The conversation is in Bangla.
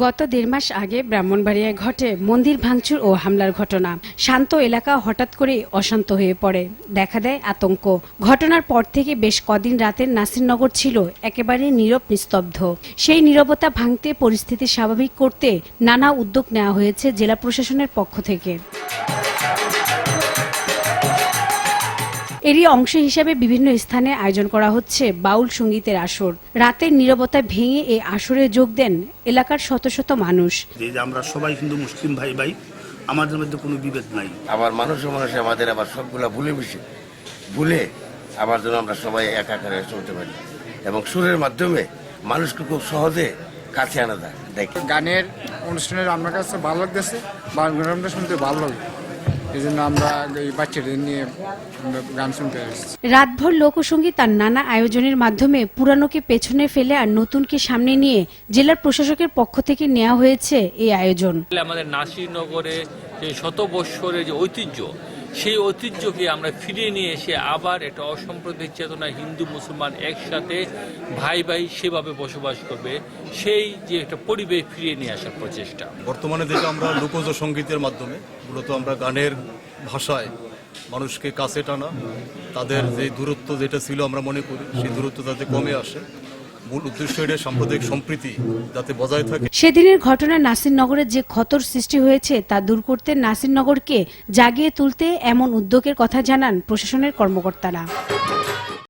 গত দেড় মাস আগে ব্রাহ্মণবাড়িয়ায় ঘটে মন্দির ভাঙচুর ও হামলার ঘটনা। শান্ত এলাকা হঠাৎ করে অশান্ত হয়ে পড়ে। দেখা দেয় আতঙ্ক। ঘটনার পর থেকে বেশ কদিন রাতের নাসিরনগর ছিল একেবারে নীরব নিস্তব্ধ। সেই নীরবতা ভাঙতে পরিস্থিতি স্বাভাবিক করতে নানা উদ্যোগ নেওয়া হয়েছে জেলা প্রশাসনের পক্ষ থেকে। এরই অংশ হিসাবে বিভিন্ন স্থানে আয়োজন করা হচ্ছে বাউল সঙ্গীতের আসর। রাতের নীরবতা ভেঙে এই আসরে যোগ দেন এলাকার শত শত মানুষ। আমরা সবাই হিন্দু মুসলিম ভাই ভাই আমাদের মধ্যে কোনো বিভেদ নাই। আবার মানুষে মানুষে আমাদের আবার সবগুলা ভুলে মিশে। ভুলে আবার যেন আমরা সবাই একাকারে চলতে পারি। এবং সুরের মাধ্যমে মানুষকে খুব সহজে কাছে আনা যায়। দেখ গানের অনুষ্ঠানের আমার কাছে ভালো লাগতেছে বা গানটা শুনতে ভালো লাগে। রাতভর লোকসঙ্গীত আর নানা আয়োজনের মাধ্যমে পুরানোকে পেছনে ফেলে আর নতুনকে সামনে নিয়ে জেলার প্রশাসকের পক্ষ থেকে নেওয়া হয়েছে এই আয়োজন। আমাদের নাসিরনগরে যে শত বৎসরের যে ঐতিহ্য সেই ঐতিহ্যকে আমরা ফিরিয়ে নিয়ে এসে আবার একটা অসাম্প্রদায়িক চেতনা হিন্দু মুসলমান একসাথে ভাই ভাই সেভাবে বসবাস করবে, সেই যে একটা পরিবেশ ফিরিয়ে নিয়ে আসার প্রচেষ্টা। বর্তমানে যেটা আমরা লোকজ সঙ্গীতের মাধ্যমে, মূলত আমরা গানের ভাষায় মানুষকে কাছে টানা, তাদের যে দূরত্ব যেটা ছিল আমরা মনে করি, সেই দূরত্ব যাতে কমে আসে। মূল উদ্দেশ্য এটা সাম্প্রদায়িক সম্প্রীতি যাতে বজায় থাকে। সেদিনের ঘটনা নাসিরনগরের যে ক্ষতর সৃষ্টি হয়েছে তা দূর করতে নাসিরনগরকে জাগিয়ে তুলতে এমন উদ্যোগের কথা জানান প্রশাসনের কর্মকর্তারা।